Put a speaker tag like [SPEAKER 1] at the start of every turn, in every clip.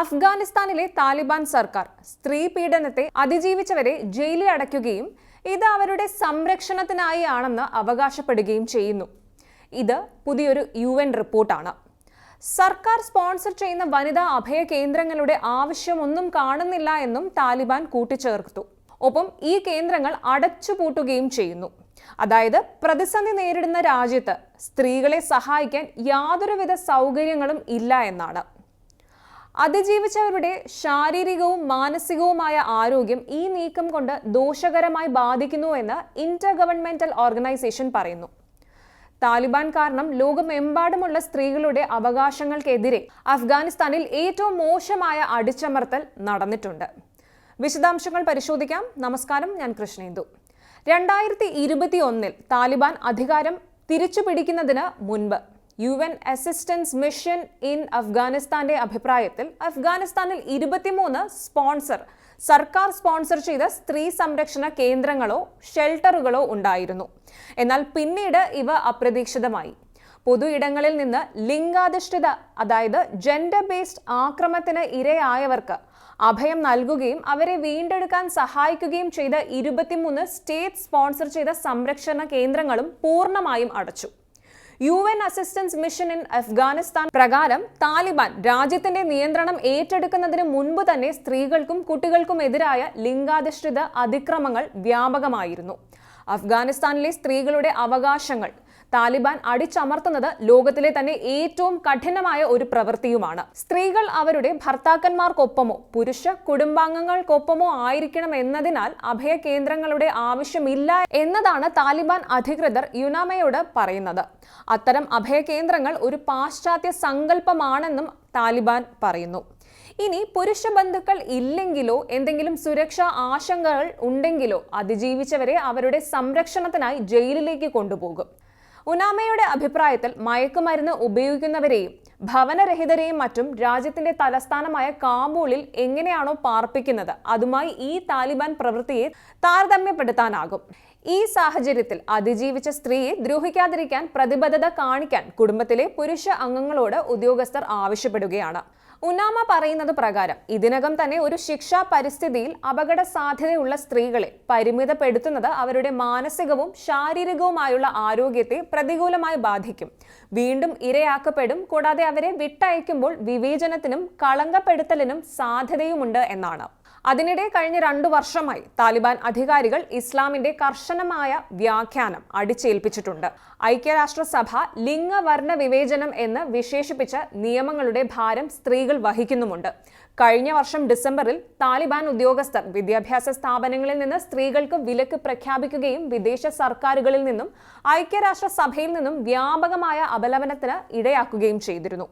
[SPEAKER 1] അഫ്ഗാനിസ്ഥാനിലെ താലിബാൻ സർക്കാർ സ്ത്രീ പീഡനത്തെ അതിജീവിച്ചവരെ ജയിലിൽ അടയ്ക്കുകയും ഇത് അവരുടെ സംരക്ഷണത്തിനായി ആണെന്ന് അവകാശപ്പെടുകയും ചെയ്യുന്നു. ഇത് പുതിയൊരു യു എൻ റിപ്പോർട്ടാണ്. സർക്കാർ സ്പോൺസർ ചെയ്യുന്ന വനിതാ അഭയ കേന്ദ്രങ്ങളുടെ ആവശ്യമൊന്നും കാണുന്നില്ല എന്നും താലിബാൻ കൂട്ടിച്ചേർത്തു. ഒപ്പം ഈ കേന്ദ്രങ്ങൾ അടച്ചുപൂട്ടുകയും ചെയ്യുന്നു. അതായത് പ്രതിസന്ധി നേരിടുന്ന രാജ്യത്ത് സ്ത്രീകളെ സഹായിക്കാൻ യാതൊരുവിധ സൗകര്യങ്ങളും ഇല്ല എന്നാണ്. അതിജീവിച്ചവരുടെ ശാരീരികവും മാനസികവുമായ ആരോഗ്യം ഈ നീക്കം കൊണ്ട് ദോഷകരമായി ബാധിക്കുന്നുവെന്ന് ഇന്റർ ഗവൺമെന്റൽ ഓർഗനൈസേഷൻ പറയുന്നു. താലിബാൻ കാരണം ലോകമെമ്പാടുമുള്ള സ്ത്രീകളുടെ അവകാശങ്ങൾക്കെതിരെ അഫ്ഗാനിസ്ഥാനിൽ ഏറ്റവും മോശമായ അടിച്ചമർത്തൽ നടന്നിട്ടുണ്ട്. വിശദാംശങ്ങൾ പരിശോധിക്കാം. നമസ്കാരം. ഞാൻ കൃഷ്ണേന്ദു. രണ്ടായിരത്തി ഇരുപത്തി ഒന്നിൽ താലിബാൻ അധികാരം തിരിച്ചു പിടിക്കുന്നതിന് മുൻപ് U N assistance mission in അഫ്ഗാനിസ്ഥാന്റെ അഭിപ്രായത്തിൽ അഫ്ഗാനിസ്ഥാനിൽ ഇരുപത്തിമൂന്ന് സ്പോൺസർ സർക്കാർ സ്പോൺസർ ചെയ്ത സ്ത്രീ സംരക്ഷണ കേന്ദ്രങ്ങളോ ഷെൽട്ടറുകളോ ഉണ്ടായിരുന്നു. എന്നാൽ പിന്നീട് ഇവ അപ്രതീക്ഷിതമായി. പൊതു ഇടങ്ങളിൽ നിന്ന് ലിംഗാധിഷ്ഠിത അതായത് ജെൻഡർ ബേസ്ഡ് ആക്രമത്തിന് ഇരയായവർക്ക് അഭയം നൽകുകയും അവരെ വീണ്ടെടുക്കാൻ സഹായിക്കുകയും ചെയ്ത ഇരുപത്തിമൂന്ന് സ്റ്റേറ്റ് സ്പോൺസർ ചെയ്ത സംരക്ഷണ കേന്ദ്രങ്ങളും പൂർണമായും അടച്ചു. U N assistance mission in Afghanistan പ്രകാരം താലിബാൻ രാജ്യത്തിന്റെ നിയന്ത്രണം ഏറ്റെടുക്കുന്നതിന് മുൻപ് തന്നെ സ്ത്രീകൾക്കും കുട്ടികൾക്കും എതിരായ ലിംഗാധിഷ്ഠിത അതിക്രമങ്ങൾ വ്യാപകമായിരുന്നു. അഫ്ഗാനിസ്ഥാനിലെ സ്ത്രീകളുടെ അവകാശങ്ങൾ താലിബാൻ അടിച്ചമർത്തുന്നത് ലോകത്തിലെ തന്നെ ഏറ്റവും കഠിനമായ ഒരു പ്രവൃത്തിയുമാണ്. സ്ത്രീകൾ അവരുടെ ഭർത്താക്കന്മാർക്കൊപ്പമോ പുരുഷ കുടുംബാംഗങ്ങൾക്കൊപ്പമോ ആയിരിക്കണം എന്നതിനാൽ അഭയ കേന്ദ്രങ്ങളുടെ ആവശ്യമില്ല എന്നതാണ് താലിബാൻ അധികൃതർ യുനാമയോട് പറയുന്നത്. അത്തരം അഭയ കേന്ദ്രങ്ങൾ ഒരു പാശ്ചാത്യ സങ്കല്പമാണെന്നും താലിബാൻ പറയുന്നു. ഇനി പുരുഷ ബന്ധുക്കൾ ഇല്ലെങ്കിലോ എന്തെങ്കിലും സുരക്ഷാ ആശങ്കകൾ ഉണ്ടെങ്കിലോ അതിജീവിച്ചവരെ അവരുടെ സംരക്ഷണത്തിനായി ജയിലിലേക്ക് കൊണ്ടുപോകും. ഉനാമയുടെ അഭിപ്രായത്തിൽ മയക്കുമരുന്ന് ഉപയോഗിക്കുന്നവരെയും ഭവനരഹിതരെയും മറ്റും രാജ്യത്തിന്റെ തലസ്ഥാനമായ കാബൂളിൽ എങ്ങനെയാണോ പാർപ്പിക്കുന്നത് അതുമായി ഈ താലിബാൻ പ്രവൃത്തിയെ താരതമ്യപ്പെടുത്താനാകും. ഈ സാഹചര്യത്തിൽ അതിജീവിച്ച സ്ത്രീയെ ദ്രോഹിക്കാതിരിക്കാൻ പ്രതിബദ്ധത കാണിക്കാൻ കുടുംബത്തിലെ പുരുഷ അംഗങ്ങളോട് ഉദ്യോഗസ്ഥർ ആവശ്യപ്പെടുകയാണ്. ഉനാമ പറയുന്നത് പ്രകാരം ഇതിനകം തന്നെ ഒരു ശിക്ഷാ പരിസ്ഥിതിയിൽ അപകട സാധ്യതയുള്ള സ്ത്രീകളെ പരിമിതപ്പെടുത്തുന്നത് അവരുടെ മാനസികവും ശാരീരികവുമായുള്ള ആരോഗ്യത്തെ പ്രതികൂലമായി ബാധിക്കും. വീണ്ടും ഇരയാക്കപ്പെടും കൂടാതെ അവരെ വിട്ടയക്കുമ്പോൾ വിവേചനത്തിനും കളങ്കപ്പെടുത്തലിനും സാധ്യതയുമുണ്ട് എന്നാണ്. അതിനിടെ കഴിഞ്ഞ രണ്ടു വർഷമായി താലിബാൻ അധികാരികൾ ഇസ്ലാമിന്റെ കർശനമായ വ്യാഖ്യാനം അടിച്ചേൽപ്പിച്ചിട്ടുണ്ട്. ഐക്യരാഷ്ട്രസഭ ലിംഗവർണ വിവേചനം എന്ന് വിശേഷിപ്പിച്ച നിയമങ്ങളുടെ ഭാരം സ്ത്രീകൾ വഹിക്കുന്നുമുണ്ട്. കഴിഞ്ഞ വർഷം ഡിസംബറിൽ താലിബാൻ ഉദ്യോഗസ്ഥർ വിദ്യാഭ്യാസ സ്ഥാപനങ്ങളിൽ നിന്ന് സ്ത്രീകൾക്ക് വിലക്ക് പ്രഖ്യാപിക്കുകയും വിദേശ സർക്കാരുകളിൽ നിന്നും ഐക്യരാഷ്ട്ര സഭയിൽ നിന്നും വ്യാപകമായ അപലപനത്തിന് ഇടയാക്കുകയും ചെയ്തിരുന്നു.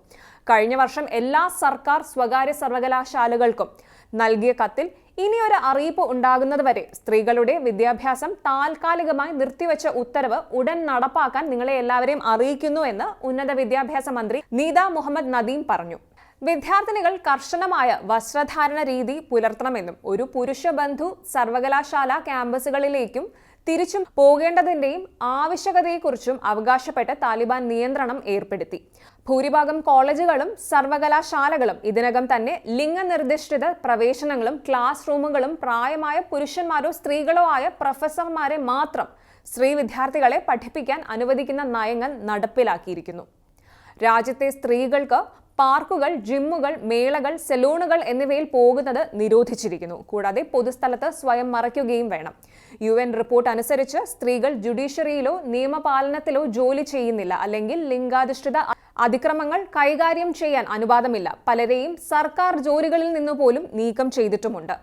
[SPEAKER 1] കഴിഞ്ഞ വർഷം എല്ലാ സർക്കാർ സ്വകാര്യ സർവകലാശാലകൾക്കും നൽകിയ കത്തിൽ ഇനിയൊരു അറിയിപ്പ് ഉണ്ടാകുന്നതുവരെ സ്ത്രീകളുടെ വിദ്യാഭ്യാസം താൽക്കാലികമായി നിർത്തിവെച്ച ഉത്തരവ് ഉടൻ നടപ്പാക്കാൻ നിങ്ങളെ എല്ലാവരെയും അറിയിക്കുന്നു എന്ന് ഉന്നത വിദ്യാഭ്യാസ മന്ത്രി നീത മുഹമ്മദ് നദീം പറഞ്ഞു. വിദ്യാർത്ഥിനികൾ കർശനമായ വസ്ത്രധാരണ രീതി പുലർത്തണമെന്നും ഒരു പുരുഷ ബന്ധു സർവകലാശാല ക്യാമ്പസുകളിലേക്കും തിരിച്ചും പോകേണ്ടതിന്റെയും ആവശ്യകതയെക്കുറിച്ചും അവകാശപ്പെട്ട് താലിബാൻ നിയന്ത്രണം ഏർപ്പെടുത്തി. ഭൂരിഭാഗം കോളേജുകളും സർവകലാശാലകളും ഇതിനകം തന്നെ ലിംഗനിർദ്ദിഷ്ട പ്രവേശനങ്ങളും ക്ലാസ് റൂമുകളും പ്രായമായ പുരുഷന്മാരോ സ്ത്രീകളോ ആയ പ്രൊഫസർമാരെ മാത്രം സ്ത്രീ വിദ്യാർത്ഥികളെ പഠിപ്പിക്കാൻ അനുവദിക്കുന്ന നയങ്ങൾ നടപ്പിലാക്കിയിരിക്കുന്നു. രാജ്യത്തെ സ്ത്രീകൾക്ക് പാർക്കുകൾ ജിമ്മുകൾ മേളകൾ സെലൂണുകൾ എന്നിവയിൽ പോകുന്നത് നിരോധിച്ചിരിക്കുന്നു. കൂടാതെ പൊതുസ്ഥലത്ത് സ്വയം മറയ്ക്കുകയും വേണം. യു എൻ റിപ്പോർട്ട് അനുസരിച്ച് സ്ത്രീകൾ ജുഡീഷ്യറിയിലോ നിയമപാലനത്തിലോ ജോലി ചെയ്യുന്നില്ല. അല്ലെങ്കിൽ ലിംഗാധിഷ്ഠിത അതിക്രമങ്ങൾ കൈകാര്യം ചെയ്യാൻ അനുവാദമില്ല. പലരെയും സർക്കാർ ജോലികളിൽ നിന്ന് പോലും നീക്കം ചെയ്തിട്ടുമുണ്ട്.